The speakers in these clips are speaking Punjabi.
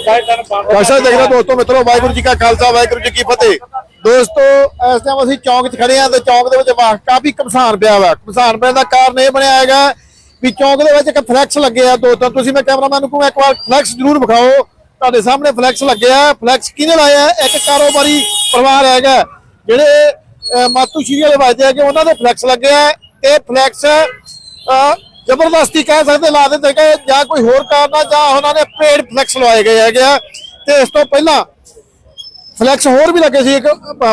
ਦਰਸ਼ਕ ਦੇਖਦੇ ਦੋਸਤੋ ਮਿੱਤਰੋ ਵਾਹਿਗੁਰੂ ਜੀ ਕਾ ਖਾਲਸਾ ਵਾਹਿਗੁਰੂ ਜੀ ਕੀ ਫਤਿਹ। ਦੋਸਤੋ ਇਸ ਟਾਈਮ ਅਸੀਂ ਚੌਂਕ 'ਚ ਖੜੇ ਆਂ ਤੇ ਚੌਂਕ ਦੇ ਵਿੱਚ ਵਾਹ ਕਾਫੀ ਕਮਸਾਨ ਪਿਆ ਵਾ। ਕਮਸਾਨ ਪਿਆ ਦਾ ਕਾਰਨ ਇਹ ਬਣਿਆ ਹੈਗਾ ਵੀ ਚੌਂਕ ਦੇ ਵਿੱਚ ਇੱਕ ਫਲੈਕਸ ਲੱਗੇ ਆ ਦੋਸਤੋ। ਤੁਸੀਂ ਮੈਂ ਕੈਮਰਾਮੈਨ ਨੂੰ ਕਹੂੰ ਇੱਕ ਵਾਰ ਫਲੈਕਸ ਜ਼ਰੂਰ ਵਿਖਾਓ। ਤੁਹਾਡੇ ਸਾਹਮਣੇ ਫਲੈਕਸ ਲੱਗਿਆ ਫਲੈਕਸ ਕਿਹਨੇ ਲਾਇਆ ਇੱਕ ਕਾਰੋਬਾਰੀ ਪਰਿਵਾਰ ਹੈਗਾ ਜਿਹੜੇ ਮਾਤੂ ਸ਼੍ਰੀ ਵਾਲੇ ਵੱਜਦੇ ਹੈਗੇ ਉਹਨਾਂ ਦੇ ਫਲੈਕਸ ਲੱਗਿਆ ਤੇ ਫਲੈਕਸ ਅਹ, ਜ਼ਬਰਦਸਤੀ ਕਹਿ ਸਕਦੇ ਲਾ ਦਿੱਤੇ ਗਏ ਜਾਂ ਕੋਈ ਹੋਰ ਕਾਰਨ ਆ ਜਾਂ ਉਹਨਾਂ ਨੇ ਪੇਡ ਫਲੈਕਸ ਲਵਾਏ ਗਏ ਹੈਗੇ ਆ। ਤੇ ਇਸ ਤੋਂ ਪਹਿਲਾਂ ਫਲੈਕਸ ਹੋਰ ਵੀ ਲੱਗੇ ਸੀ, ਇੱਕ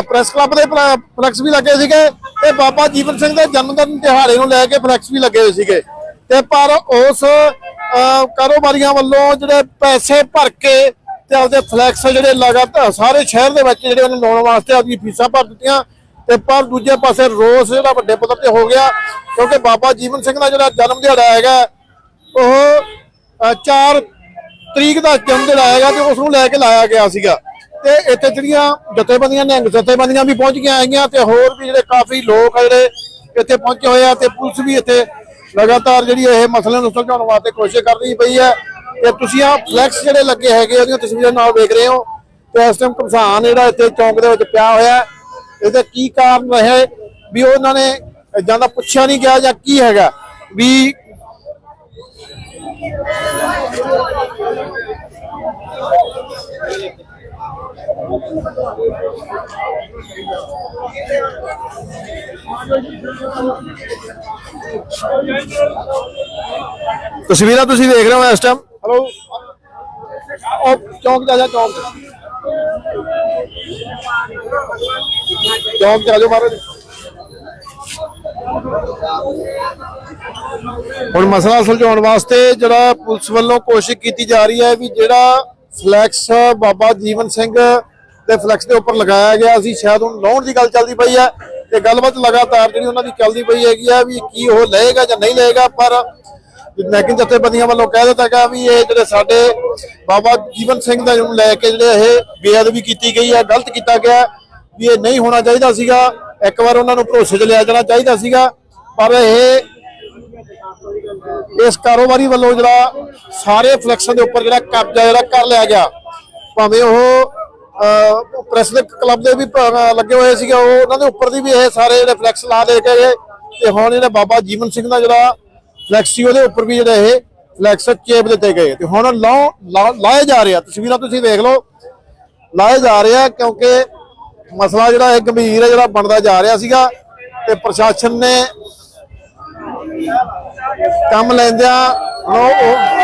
ਪ੍ਰੈਸ ਕਲੱਬ ਦੇ ਫਲ- ਫਲੈਕਸ ਵੀ ਲੱਗੇ ਸੀਗੇ ਤੇ ਬਾਬਾ ਜੀਵਨ ਸਿੰਘ ਦੇ ਜਨਮ ਦਿਨ ਦਿਹਾੜੇ ਨੂੰ ਲੈ ਕੇ ਫਲੈਕਸ ਵੀ ਲੱਗੇ ਹੋਏ ਸੀਗੇ। ਤੇ ਪਰ ਉਸ ਕਾਰੋਬਾਰੀਆਂ ਵੱਲੋਂ ਜਿਹੜੇ ਪੈਸੇ ਭਰ ਕੇ ਤੇ ਆਪਦੇ ਫਲੈਕਸ ਜਿਹੜੇ ਲਗਾਤਾਰ ਸਾਰੇ ਸ਼ਹਿਰ ਦੇ ਵਿੱਚ ਜਿਹੜੇ ਉਹਨੇ ਲਾਉਣ ਵਾਸਤੇ ਆਪਣੀ ਫੀਸਾਂ ਭਰ ਦਿੱਤੀਆਂ, ਤੇ ਪਰ ਦੂਜੇ ਪਾਸੇ ਰੋਸ ਜਿਹੜਾ ਵੱਡੇ ਪੱਧਰ ਤੇ ਹੋ ਗਿਆ, ਕਿਉਂਕਿ ਬਾਬਾ ਜੀਵਨ ਸਿੰਘ ਦਾ ਜਿਹੜਾ ਜਨਮ ਦਿਹਾੜਾ ਹੈਗਾ, ਉਹ 4 ਤਰੀਕ ਦਾ ਜਨਮ ਦਿਨ ਆਏਗਾ ਤੇ ਉਸ ਨੂੰ ਲੈ ਕੇ ਲਾਇਆ ਗਿਆ ਸੀਗਾ। ਤੇ ਇੱਥੇ ਜਿਹੜੀਆਂ ਜਥੇਬੰਦੀਆਂ ਨਿਹੰਗ ਜਥੇਬੰਦੀਆਂ ਵੀ ਪਹੁੰਚ ਗਈਆਂ ਹੈਗੀਆਂ ਤੇ ਹੋਰ ਵੀ ਜਿਹੜੇ ਕਾਫੀ ਲੋਕ ਆ ਜਿਹੜੇ ਇੱਥੇ ਪਹੁੰਚੇ ਹੋਏ ਆ ਤੇ ਪੁਲਿਸ ਵੀ ਇੱਥੇ ਲਗਾਤਾਰ ਜਿਹੜੀ ਇਹ ਮਸਲੇ ਨੂੰ ਸੁਲਝਾਉਣ ਵਾਸਤੇ ਕੋਸ਼ਿਸ਼ ਕਰ ਰਹੀ ਪਈ ਹੈ। ਤੇ ਤੁਸੀਂ ਆ ਫਲੈਕਸ ਜਿਹੜੇ ਲੱਗੇ ਹੈਗੇ ਉਹਦੀਆਂ ਤਸਵੀਰਾਂ ਨਾਲ ਵੇਖ ਰਹੇ ਹੋ। ਤੇ ਇਸ ਟਾਈਮ ਕਿਸਾਨ ਜਿਹੜਾ ਇੱਥੇ ਚੌਂਕ ਦੇ ਵਿੱਚ ਪਿਆ ਹੋਇਆ ਇਹਦਾ ਕੀ ਕਾਰਨ ਰਹੇ ਵੀ ਉਹਨਾਂ ਨੇ ਜਾਂ ਦਾ ਪੁੱਛਿਆ ਨਹੀਂ ਗਿਆ ਜਾਂ ਕੀ ਹੈਗਾ? ਵੀ ਤਸਵੀਰਾਂ ਤੁਸੀਂ ਦੇਖ ਰਹੇ ਹੋ ਇਸ ਟਾਈਮ ਹਲੋ ਉਹ ਚੌਂਕ ਜਾ ਜਾ ਚੌਂਕ। ਚੌਂਕ ਜਾ ਜਾਓ ਮਹਾਰਾਜ। ਹੁਣ ਮਸਲਾ ਸੁਲਝਾਉਣ ਵਾਸਤੇ ਜਿਹੜਾ ਪੁਲਿਸ ਵੱਲੋਂ ਕੋਸ਼ਿਸ਼ ਕੀਤੀ ਜਾ ਰਹੀ ਹੈ ਵੀ ਜਿਹੜਾ ਫਲੈਕਸ ਬਾਬਾ ਜੀਵਨ ਸਿੰਘ ਦੇ ਫਲੈਕਸ ਦੇ ਉੱਪਰ ਲਗਾਇਆ ਗਿਆ ਸੀ ਸ਼ਾਇਦ ਹੁਣ ਲਾਉਣ ਦੀ ਗੱਲ ਚੱਲਦੀ ਪਈ ਹੈ ਤੇ ਗੱਲਬਾਤ ਲਗਾਤਾਰ ਜਿਹੜੀ ਉਹਨਾਂ ਦੀ ਚੱਲਦੀ ਪਈ ਹੈਗੀ ਆ ਵੀ ਕੀ ਉਹ ਲਏਗਾ ਜਾਂ ਨਹੀਂ ਲਏਗਾ, ਪਰ ਲੇਕਿਨ ਜਥੇਬੰਦੀਆਂ ਵੱਲੋਂ ਕਹਿ ਦਿੱਤਾ ਗਿਆ ਵੀ ਇਹ ਜਿਹੜੇ ਸਾਡੇ ਬਾਬਾ ਜੀਵਨ ਸਿੰਘ ਦਾ ਨੂੰ ਲੈ ਕੇ ਜਿਹੜੇ ਇਹ ਬੇਅਦਬੀ ਕੀਤੀ ਗਈ ਹੈ, ਗਲਤ ਕੀਤਾ ਗਿਆ, ਵੀ ਇਹ ਨਹੀਂ ਹੋਣਾ ਚਾਹੀਦਾ ਸੀਗਾ। ਇੱਕ ਵਾਰ ਉਹਨਾਂ ਨੂੰ ਭਰੋਸੇ 'ਚ ਲਿਆ ਜਾਣਾ ਚਾਹੀਦਾ ਸੀਗਾ, ਪਰ ਇਹ ਇਸ ਕਾਰੋਬਾਰੀ ਵੱਲੋਂ ਜਿਹੜਾ ਸਾਰੇ ਫਲੈਕਸਾਂ ਦੇ ਉੱਪਰ ਜਿਹੜਾ ਕਬਜ਼ਾ ਜਿਹੜਾ ਕਰ ਲਿਆ ਗਿਆ, ਭਾਵੇਂ ਉਹ ਪ੍ਰੈਸ ਦੇ ਕਲੱਬ ਦੇ ਵੀ ਲੱਗੇ ਹੋਏ ਸੀਗੇ, ਉਹ ਉਹਨਾਂ ਦੇ ਉੱਪਰ ਦੀ ਵੀ ਇਹ ਸਾਰੇ ਜਿਹੜੇ ਫਲੈਕਸ ਲਾ ਦੇ ਕੇ ਗਏ, ਤੇ ਹੁਣ ਜਿਹੜਾ ਬਾਬਾ ਜੀਵਨ ਸਿੰਘ ਦਾ ਜਿਹੜਾ ਫਲੈਕਸ ਸੀ, ਉਹਦੇ ਉੱਪਰ ਵੀ ਜਿਹੜਾ ਇਹ ਫਲੈਕਸ ਚੇਪ ਦਿੱਤੇ ਗਏ। ਤੇ ਹੁਣ ਲਾਉ ਲਾ- ਲਾਏ ਜਾ ਰਹੇ ਆ, ਤਸਵੀਰਾਂ ਤੁਸੀਂ ਦੇਖ ਲਓ, ਲਾਏ ਜਾ ਰਿਹਾ ਕਿਉਂਕਿ ਮਸਲਾ ਜਿਹੜਾ ਇਹ ਗੰਭੀਰ ਹੈ ਜਿਹੜਾ ਬਣਦਾ ਜਾ ਰਿਹਾ ਸੀਗਾ ਤੇ ਪ੍ਰਸ਼ਾਸਨ ਨੇ ਕੰਮ ਲੈਂਦਿਆਂ ਹੁਣ ਉਹ-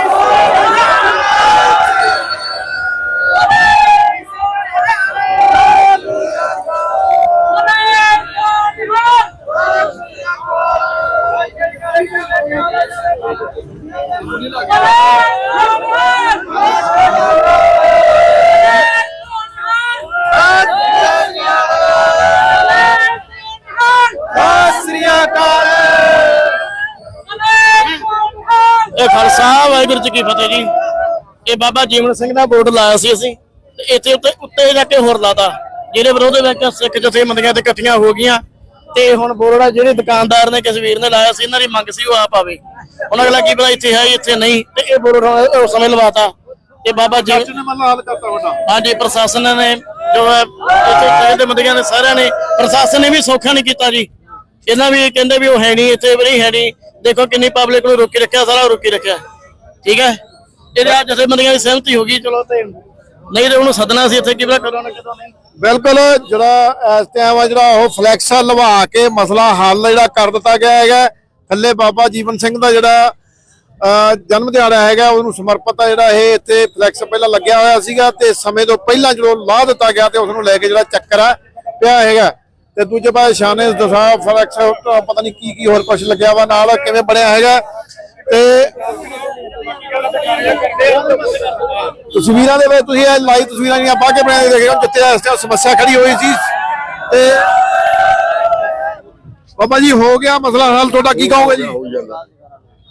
ਵਾਹਿਗੁਰੂ ਜੀ ਕੀ ਫਤਿਹ ਜੀ। ਇਹ ਬਾਬਾ ਜੀਵਨ ਸਿੰਘ ਦਾ ਬੋਰਡ ਲਾਇਆ ਸੀ ਅਸੀਂ। ਤੇ ਇੱਥੇ ਉੱਤੇ ਉੱਤੇ ਜਾ ਕੇ ਹੋਰ ਲਾਤਾ। ਜਿਹਦੇ ਵਿਰੋਧ ਵਿੱਚ ਸਿੱਖ ਜਥੇਬੰਦੀਆਂ ਤੇ ਇਕੱਠੀਆਂ ਹੋ ਗਈਆਂ। ਤੇ ਹੁਣ ਬੋਰਡ ਆ ਜਿਹੜੇ ਦੁਕਾਨਦਾਰ ਨੇ ਕਸ਼ਮੀਰ ਨੇ ਲਾਇਆ ਸੀ ਇਹਨਾਂ ਦੀ ਮੰਗ ਸੀ ਉਹ ਆਪ ਆਵੇ। ਹੁਣ ਅਗਲਾ ਕੀ ਪਤਾ ਇੱਥੇ ਹੈ ਇੱਥੇ ਨਹੀਂ। ਤੇ ਇਹ ਬੋਰਡ ਉਸ ਸਮੇਂ ਲਵਾਤਾ। ਤੇ ਬਾਬਾ ਜੀ ਨੇ ਮਤਲਬ ਹੱਲ ਕਰਤਾ ਵੱਡਾ। ਹਾਂਜੀ ਪ੍ਰਸ਼ਾਸਨ ਨੇ ਜੋ ਹੈ ਇੱਥੇ ਜਥੇਬੰਦੀਆਂ ਨੇ ਸਾਰਿਆਂ ਨੇ ਪ੍ਰਸ਼ਾਸਨ ਨੇ ਵੀ ਸੌਖਾ ਨਹੀਂ ਕੀਤਾ ਜੀ। ਇਹਨਾਂ ਵੀ ਕਹਿੰਦੇ ਵੀ ਉਹ ਹੈ ਨਹੀਂ ਇੱਥੇ ਵੀ ਨਹੀਂ ਹੈ ਨਹੀਂ। ਦੇਖੋ ਕਿੰਨੀ ਪਬਲਿਕ ਨੂੰ ਰੋਕੀ ਰੱਖਿਆ ਸਾਰਾ ਰੋਕੀ ਰੱਖਿਆ। ਠੀਕ ਹੈ? ਇਹਦੇ ਆ ਜਥੇਬੰਦੀਆਂ ਦੀ ਸਹਿਮਤੀ ਹੋ ਗਈ, ਚਲੋ ਤੇ ਨਹੀਂ ਤੇ ਉਹਨੂੰ ਸੱਦਣਾ ਸੀ ਇੱਥੇ ਕੀ ਕਦੋਂ ਨਾ ਕਦੋਂ ਨਹੀਂ? ਬਿਲਕੁਲ, ਜਿਹੜਾ ਇਸ ਟਾਈਮ ਆ ਜਿਹੜਾ ਉਹ ਫਲੈਕਸ ਲਵਾ ਕੇ ਮਸਲਾ ਹੱਲ ਜਿਹੜਾ ਕਰ ਦਿੱਤਾ ਗਿਆ ਹੈਗਾ। ਥੱਲੇ ਬਾਬਾ ਜੀਵਨ ਸਿੰਘ ਦਾ ਜਿਹੜਾ ਜਨਮ ਦਿਹਾੜਾ ਹੈਗਾ, ਉਹਨੂੰ ਸਮਰਪਿਤ ਆ ਜਿਹੜਾ ਇਹ ਇੱਥੇ ਫਲੈਕਸ ਪਹਿਲਾਂ ਲੱਗਿਆ ਹੋਇਆ ਸੀਗਾ ਤੇ ਸਮੇਂ ਤੋਂ ਪਹਿਲਾਂ ਜਦੋਂ ਲਾਹ ਦਿੱਤਾ ਗਿਆ ਤੇ ਉਸ ਨੂੰ ਲੈ ਕੇ ਜਿਹੜਾ ਚੱਕਰ ਆ, ਪਿਆ ਹੈਗਾ। ਤੇ ਦੂਜੇ ਪਾਸੇ ਸ਼ਾਨੇ ਦਸਾ ਫਲੈਕਸ ਪਤਾ ਨਹੀਂ ਕੀ ਕੀ ਹੋਰ ਕੁਝ ਲੱਗਿਆ ਵਾ ਨਾਲ, ਕਿਵੇਂ ਬਣਿਆ ਹੈਗਾ। ਤੇ ਤਸਵੀਰਾਂ ਦੇ ਵਿੱਚ ਤੁਸੀਂ ਇਹ ਲਾਈਵ ਤਸਵੀਰਾਂ ਜਿਹੜੀਆਂ ਪਾ ਕੇ ਬਣਾਏ ਦੇਖ ਰਹੇ ਹੋ ਜਿੱਥੇ ਇਸ ਟਾਈਮ ਸਮੱਸਿਆ ਖੜੀ ਹੋਈ ਸੀ। ਤੇ ਬਾਬਾ ਜੀ, ਹੋ ਗਿਆ ਮਸਲਾ ਹੱਲ, ਤੁਹਾਡਾ ਕੀ ਕਹੋਗੇ ਜੀ?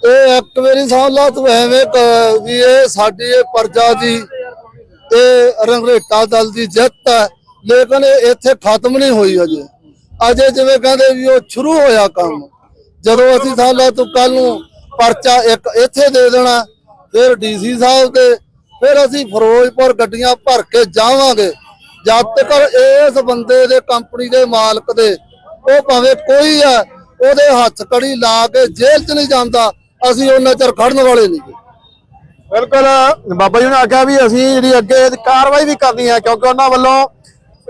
ਇਹ ਇੱਕ ਵਾਰੀ ਸਾਲਾ ਤੂੰ ਐਵੇਂ ਵੀ ਇਹ ਸਾਡੀ ਇਹ ਪਰਜਾ ਦੀ ਇਹ ਰੰਗਰੇਟਾ ਦਲ ਦੀ ਜਿੱਤ ਹੈ। ਲੇਕਿਨ ਇਹ ਇੱਥੇ ਖਤਮ ਨਹੀਂ ਹੋਈ ਅਜੇ। ਅਜੇ ਜਿਵੇਂ ਕਹਿੰਦੇ ਵੀ ਉਹ ਸ਼ੁਰੂ ਹੋਇਆ ਕੰਮ। ਜਦੋਂ ਅਸੀਂ ਸਾਲਾ ਤੂੰ ਕੱਲ ਨੂੰ ਪਰਚਾ ਇੱਕ ਇੱਥੇ ਦੇ ਦੇਣਾ ਫਿਰ ਡੀਸੀ ਸਾਹਿਬ ਤੇ ਫਿਰ ਅਸੀਂ ਫਿਰੋਜ਼ਪੁਰ ਗੱਡੀਆਂ ਭਰ ਕੇ ਜਾਵਾਂਗੇ। ਜਦ ਤੱਕ ਇਸ ਬੰਦੇ ਦੇ ਕੰਪਨੀ ਦੇ ਮਾਲਕ ਦੇ, ਉਹ ਭਾਵੇਂ ਕੋਈ ਹੈ, ਉਹਦੇ ਹੱਥ ਕੜੀ ਲਾ ਕੇ ਜੇਲ੍ਹ 'ਚ ਨਹੀਂ ਜਾਂਦਾ, ਅਸੀਂ ਉਹਨਾਂ ਚਿਰ ਖੜਨ ਵਾਲੇ ਨਹੀਂ। ਬਿਲਕੁਲ, ਬਾਬਾ ਜੀ ਨੇ ਆਖਿਆ ਵੀ ਅਸੀਂ ਜਿਹੜੀ ਅੱਗੇ ਕਾਰਵਾਈ ਵੀ ਕਰਨੀ ਹੈ, ਕਿਉਂਕਿ ਉਹਨਾਂ ਵੱਲੋਂ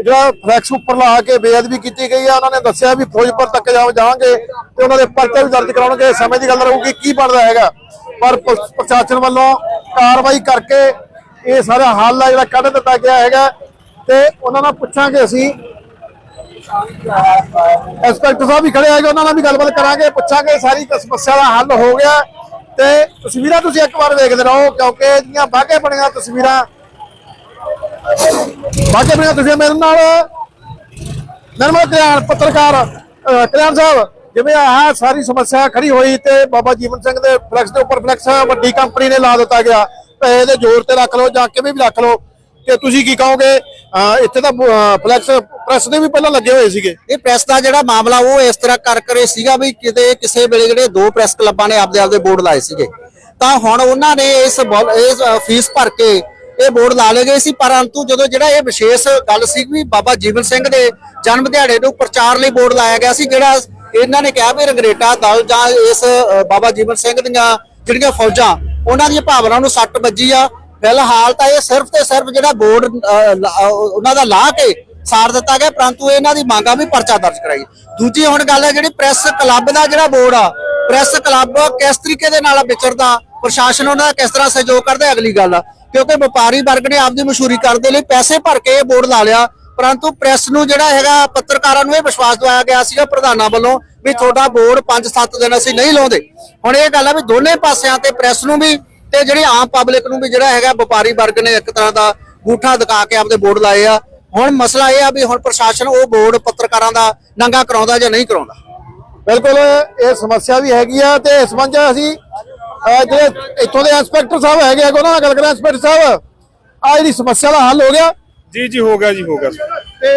ਜਿਹੜਾ ਫਲੈਕਸ ਉੱਪਰ ਲਾ ਕੇ ਬੇਅਦਬੀ ਕੀਤੀ ਗਈ ਹੈ, ਉਹਨਾਂ ਨੇ ਦੱਸਿਆ ਵੀ ਫਿਰੋਜ਼ਪੁਰ ਤੱਕ ਜਾ- ਜਾਵਾਂਗੇ ਤੇ ਉਹਨਾਂ ਦੇ ਪਰਚੇ ਵੀ ਦਰਜ ਕਰਾਉਣਗੇ। ਸਮੇਂ ਦੀ ਗੱਲ ਰਹੂਗੀ, ਕੀ ਬਣਦਾ ਹੈਗਾ? ਪਰ ਪੁਲਿਸ ਪ੍ਰਸ਼ਾਸਨ ਵੱਲੋਂ ਕਾਰਵਾਈ ਕਰਕੇ ਇਹ ਸਾਰਾ ਹੱਲ ਹੈ ਜਿਹੜਾ ਕੱਢ ਦਿੱਤਾ ਗਿਆ ਹੈਗਾ। ਤੇ ਉਹਨਾਂ ਨਾਲ ਪੁੱਛਾਂਗੇ ਅਸੀਂ। ਇੰਸਪੈਕਟਰ ਸਾਹਿਬ ਵੀ ਖੜੇ ਹੈਗੇ, ਉਹਨਾਂ ਨਾਲ ਵੀ ਗੱਲਬਾਤ ਕਰਾਂਗੇ, ਪੁੱਛਾਂਗੇ ਸਾਰੀ ਸਮੱਸਿਆ ਦਾ ਹੱਲ ਹੋ ਗਿਆ। ਤੇ ਤਸਵੀਰਾਂ ਤੁਸੀਂ ਇੱਕ ਵਾਰ ਵੇਖਦੇ ਰਹੋ, ਕਿਉਂਕਿ ਜਿਹੜੀਆਂ ਬਾਗੇ ਬਣੀਆਂ ਤਸਵੀਰਾਂ। ਬਾਗੇ ਬਣੀਆਂ ਤਸਵੀਰਾਂ ਮੇਰੇ ਨਾਲ ਨਰਮਲ ਕਲਿਆਣ ਪੱਤਰਕਾਰ ਕਲਿਆਣ ਸਾਹਿਬ। ਜਿਵੇਂ ਆਹ ਸਾਰੀ ਸਮੱਸਿਆ ਖੜੀ ਹੋਈ ਤੇ ਬਾਬਾ ਜੀਵਨ ਸਿੰਘ ਦੇ ਫਲੈਕਸ ਦੇ ਉੱਪਰ ਫਲੈਕਸ ਵੱਡੀ ਕੰਪਨੀ ਨੇ ਲਾ ਦਿੱਤਾ ਗਿਆ। ਪੈਸੇ ਦੇ ਜ਼ੋਰ ਤੇ ਰੱਖ ਲਓ ਜਾਂ ਕਿਵੇਂ ਵੀ ਰੱਖ ਲਓ। ਤੇ ਤੁਸੀਂ ਕੀ ਕਹੋਗੇ? ਇੱਥੇ ਤਾਂ ਫਲੈਕਸ ਪ੍ਰੈਸ ਦੇ ਵੀ ਪਹਿਲਾਂ ਲੱਗੇ ਹੋਏ ਸੀਗੇ। ਇਹ ਪ੍ਰੈਸ ਦਾ ਜਿਹੜਾ ਮਾਮਲਾ, ਉਹ ਇਸ ਤਰ੍ਹਾਂ ਕਰ ਕਰੇ ਸੀਗਾ ਵੀ ਕਿਤੇ, ਕਿਸੇ ਵੇਲੇ ਜਿਹੜੇ ਦੋ ਪ੍ਰੈਸ ਕਲੱਬਾਂ ਨੇ ਆਪਦੇ ਆਪਦੇ ਬੋਰਡ ਲਾਏ ਸੀਗੇ। ਤਾਂ ਹੁਣ ਉਹਨਾਂ ਨੇ ਇਸ ਇਸ ਫੀਸ ਭਰ ਕੇ ਇਹ ਬੋਰਡ ਲਾ ਲਏ ਗਏ ਸੀ, ਪਰੰਤੂ ਜਦੋਂ ਜਿਹੜਾ ਇਹ ਵਿਸ਼ੇਸ਼ ਗੱਲ ਸੀ ਵੀ ਬਾਬਾ ਜੀਵਨ ਸਿੰਘ ਦੇ ਜਨਮ ਦਿਹਾੜੇ ਨੂੰ ਪ੍ਰਚਾਰ ਲਈ ਬੋਰਡ ਲਾਇਆ ਗਿਆ ਸੀ, ਜਿਹੜਾ ਇਹਨਾਂ ਨੇ ਕਿਹਾ ਵੀ ਰੰਗਰੇਟਾ ਦਲ ਜਾਂ ਇਸ ਬਾਬਾ ਜੀਵਨ ਸਿੰਘ ਦੀਆਂ ਜਿਹੜੀਆਂ ਫੌਜਾਂ, ਉਹਨਾਂ ਦੀਆਂ ਭਾਵਨਾ ਨੂੰ ਸੱਟ ਵੱਜੀ ਆ। ਫਿਲਹਾਲ ਤਾਂ ਇਹ ਸਿਰਫ ਤੇ ਸਿਰਫ ਜਿਹੜਾ ਬੋਰਡ ਉਹਨਾਂ ਦਾ ਲਾ ਕੇ ਸਾੜ ਦਿੱਤਾ ਗਿਆ, ਪਰੰਤੂ ਇਹਨਾਂ ਦੀ ਮੰਗਾਂ ਵੀ ਪਰਚਾ ਦਰਜ ਕਰਾਈ। ਦੂਜੀ ਹੁਣ ਗੱਲ ਹੈ ਜਿਹੜੀ ਪ੍ਰੈਸ ਕਲੱਬ ਦਾ ਜਿਹੜਾ ਬੋਰਡ ਆ, ਪ੍ਰੈਸ ਕਲੱਬ ਕਿਸ ਤਰੀਕੇ ਦੇ ਨਾਲ ਵਿਚਰਦਾ, ਪ੍ਰਸ਼ਾਸਨ ਉਹਨਾਂ ਦਾ ਕਿਸ ਤਰ੍ਹਾਂ ਸਹਿਯੋਗ ਕਰਦਾ ਅਗਲੀ ਗੱਲ। ਆ ਕਿਉਂਕਿ ਵਪਾਰੀ ਵਰਗ ਨੇ ਆਪਦੀ ਮਸ਼ਹੂਰੀ ਕਰਨ ਦੇ ਲਈ ਪੈਸੇ ਭਰ ਕੇ ਇਹ ਬੋਰਡ ਲਾ ਲਿਆ। ਪਰੰਤੂ ਪ੍ਰੈਸ ਨੂੰ ਜਿਹੜਾ ਹੈਗਾ, ਪੱਤਰਕਾਰਾਂ ਨੂੰ ਇਹ ਵਿਸ਼ਵਾਸ ਦਵਾਇਆ ਗਿਆ ਸੀਗਾ ਪ੍ਰਧਾਨਾਂ ਵੱਲੋਂ ਵੀ ਤੁਹਾਡਾ ਬੋਰਡ 5-7 ਦਿਨ ਅਸੀਂ ਨਹੀਂ ਲਾਉਂਦੇ। ਹੁਣ ਇਹ ਗੱਲ ਆ ਵੀ ਦੋਨੇ ਪਾਸਿਆਂ ਤੇ ਪ੍ਰੈਸ ਨੂੰ ਵੀ ਤੇ ਜਿਹੜੀ ਆਮ ਪਬਲਿਕ ਨੂੰ ਵੀ ਜਿਹੜਾ ਹੈਗਾ, ਵਪਾਰੀ ਵਰਗ ਨੇ ਇੱਕ ਤਰ੍ਹਾਂ ਦਾ ਗੂਠਾ ਦਿਖਾ ਕੇ ਆਪਦੇ ਬੋਰਡ ਲਾਏ ਆ। ਹੁਣ ਮਸਲਾ ਇਹ ਆ ਵੀ ਹੁਣ ਪ੍ਰਸ਼ਾਸਨ ਉਹ ਬੋਰਡ ਪੱਤਰਕਾਰਾਂ ਦਾ ਨੰਗਾ ਕਰਾਉਂਦਾ ਜਾਂ ਨਹੀਂ ਕਰਾਉਂਦਾ। ਬਿਲਕੁਲ, ਇਹ ਸਮੱਸਿਆ ਵੀ ਹੈਗੀ ਆ ਤੇ ਇਸ ਸੰਬੰਧ ਅਸੀਂ ਜਿਹੜੇ ਇੱਥੋਂ ਦੇ ਇੰਸਪੈਕਟਰ ਸਾਹਿਬ ਹੈਗੇ ਆ, ਉਹਨਾਂ ਨਾਲ ਗੱਲ ਕਰਾਂ ਇੰਸਪੈਕਟਰ ਸਾਹਿਬ ਆ ਜਿਹੜੀ ਸਮੱਸਿਆ ਦਾ ਹੱਲ ਹੋ ਗਿਆ। ਜੀ ਜੀ ਹੋ ਗਿਆ ਜੀ ਹੋ ਗਿਆ। ਤੇ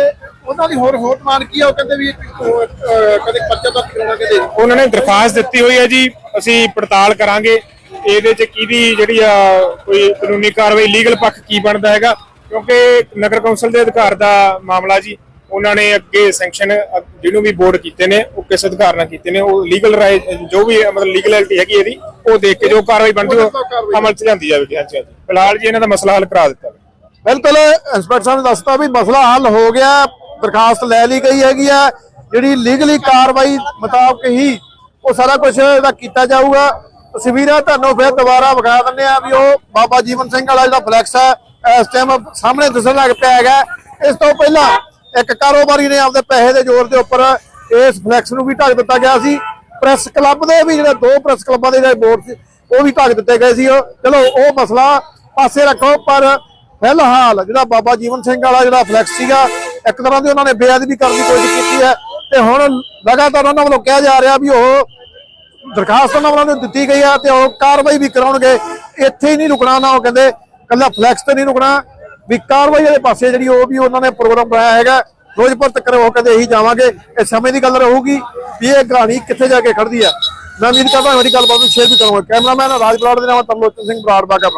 ਉਹਨਾਂ ਦੀ ਹੋਰ ਹੋਰ ਮਾਨ ਕੀ ਆ? ਉਹ ਕਹਿੰਦੇ ਵੀ ਕਦੇ ਪਰਚਾ ਦਰਜ ਕਰਾਉਣਾ ਕਹਿੰਦੇ ਉਹਨਾਂ ਨੇ ਦਰਖਾਸਤ ਦਿੱਤੀ ਹੋਈ ਹੈ ਜੀ ਅਸੀਂ ਪੜਤਾਲ ਕਰਾਂਗੇ। ਇਹਦੇ ਚ ਕਿਹਦੀ ਜਿਹੜੀ ਆ ਕੋਈ ਕਾਨੂੰਨੀ ਕਾਰਵਾਈ ਲੀਗਲ ਪੱਖ ਕੀ ਬਣਦਾ ਹੈਗਾ? ਕਿਉਂਕਿ ਨਗਰ ਕੌਂਸਲ ਦੇ ਅਧਿਕਾਰ ਦਾ ਮਾਮਲਾ ਜੀ ਉਹਨਾਂ ਨੇ ਅੱਗੇ ਸੈਂਕਸ਼ਨ ਜਿਹਨੂੰ ਵੀ ਬੋਰਡ ਕੀਤੇ ਨੇ ਉਹ ਕਿਸ ਅਧਿਕਾਰ ਨਾਲ ਕੀਤੇ ਨੇ ਉਹ ਲੀਗਲ ਰਾਏ ਜੋ ਵੀ ਮਤਲਬ ਲੀਗਲਿਟੀ ਹੈਗੀ ਇਹਦੀ ਉਹ ਦੇਖ ਕੇ ਜੋ ਕਾਰਵਾਈ ਬਣਦੀ ਉਹ ਅਮਲ ਚ ਲਿਆਂਦੀ ਜਾਵੇਗੀ। ਹਾਂਜੀ ਹਾਂਜੀ। ਫਿਲਹਾਲ ਜੀ ਇਹਨਾਂ ਦਾ ਮਸਲਾ ਹੱਲ ਕਰਾ ਦਿੱਤਾ। ਬਿਲਕੁਲ, ਇੰਸਪੈਕਟਰ ਸਾਹਿਬ ਨੇ ਦੱਸਤਾ ਵੀ ਮਸਲਾ ਹੱਲ ਹੋ ਗਿਆ, ਦਰਖਾਸਤ ਲੈ ਲਈ ਗਈ ਹੈਗੀ ਆ, ਜਿਹੜੀ ਲੀਗਲੀ ਕਾਰਵਾਈ ਮੁਤਾਬਕ ਹੀ ਉਹ ਸਾਰਾ ਕੁਝ ਇਹਦਾ ਕੀਤਾ ਜਾਊਗਾ। ਤਸਵੀਰਾਂ ਤੁਹਾਨੂੰ ਫਿਰ ਦੁਬਾਰਾ ਵਿਖਾ ਦਿੰਦੇ ਆ ਵੀ ਉਹ ਬਾਬਾ ਜੀਵਨ ਸਿੰਘ ਵਾਲਾ ਜਿਹੜਾ ਫਲੈਕਸ ਹੈ, ਇਸ ਟਾਈਮ ਸਾਹਮਣੇ ਦਿਸਣ ਲੱਗ ਪਿਆ ਹੈਗਾ। ਇਸ ਤੋਂ ਪਹਿਲਾਂ ਇੱਕ ਕਾਰੋਬਾਰੀ ਨੇ ਆਪਦੇ ਪੈਸੇ ਦੇ ਜ਼ੋਰ ਦੇ ਉੱਪਰ ਇਸ ਫਲੈਕਸ ਨੂੰ ਵੀ ਢੱਕ ਦਿੱਤਾ ਗਿਆ ਸੀ। ਪ੍ਰੈਸ ਕਲੱਬ ਦੇ ਵੀ ਜਿਹੜੇ ਦੋ ਪ੍ਰੈਸ ਕਲੱਬਾਂ ਦੇ ਜਿਹੜੇ ਬੋਰਡ ਸੀ, ਉਹ ਵੀ ਢੱਕ ਦਿੱਤੇ ਗਏ ਸੀ ਉਹ। ਚਲੋ, ਉਹ ਮਸਲਾ ਪਾਸੇ ਰੱਖੋ, ਪਰ ਫਿਲਹਾਲ ਜਿਹੜਾ ਬਾਬਾ ਜੀਵਨ ਸਿੰਘ ਵਾਲਾ ਜਿਹੜਾ ਫਲੈਕਸ ਸੀਗਾ, ਇੱਕ ਤਰ੍ਹਾਂ ਦੀ ਉਹਨਾਂ ਨੇ ਬੇਅਦਬੀ ਕਰਨ ਦੀ ਕੋਸ਼ਿਸ਼ ਕੀਤੀ ਹੈ ਤੇ ਹੁਣ ਲਗਾਤਾਰ ਉਹਨਾਂ ਵੱਲੋਂ ਕਿਹਾ ਜਾ ਰਿਹਾ ਵੀ ਉਹ ਦਰਖਾਸਤ ਉਹਨਾਂ ਵੱਲੋਂ ਦਿੱਤੀ ਗਈ ਹੈ ਤੇ ਉਹ ਕਾਰਵਾਈ ਵੀ ਕਰਾਉਣਗੇ। ਇੱਥੇ ਹੀ ਨਹੀਂ ਰੁਕਣਾ ਨਾ, ਉਹ ਕਹਿੰਦੇ ਕੱਲਾ ਫਲੈਕਸ ਤੇ ਨਹੀਂ ਰੁਕਣਾ। ਵੀ ਕਾਰਵਾਈ ਵਾਲੇ ਪਾਸੇ ਜਿਹੜੀ ਉਹ ਵੀ ਉਹਨਾਂ ਨੇ ਪ੍ਰੋਗਰਾਮ ਬਣਾਇਆ ਹੈਗਾ ਰੋਜ਼ਪੁਰ ਤੱਕ ਉਹ ਕਹਿੰਦੇ ਇਹੀ ਜਾਵਾਂਗੇ। ਇਹ ਸਮੇਂ ਦੀ ਗੱਲ ਰਹੂਗੀ ਵੀ ਇਹ ਕਹਾਣੀ ਕਿੱਥੇ ਜਾ ਕੇ ਖੜਦੀ ਹੈ ਮੈਂ ਉਮੀਦ ਕਰਦਾ ਮੇਰੀ ਗੱਲਬਾਤ ਨੂੰ ਸ਼ੇਅਰ ਵੀ ਕਰੂੰਗਾ। ਕੈਮਰਾਮੈਨ ਰਾਜ ਬਰਾੜ ਦੇ ਨਾਮ ਤਰਲੋਚਨ ਸਿੰਘ ਬਰਾੜ ਬਾਗਾ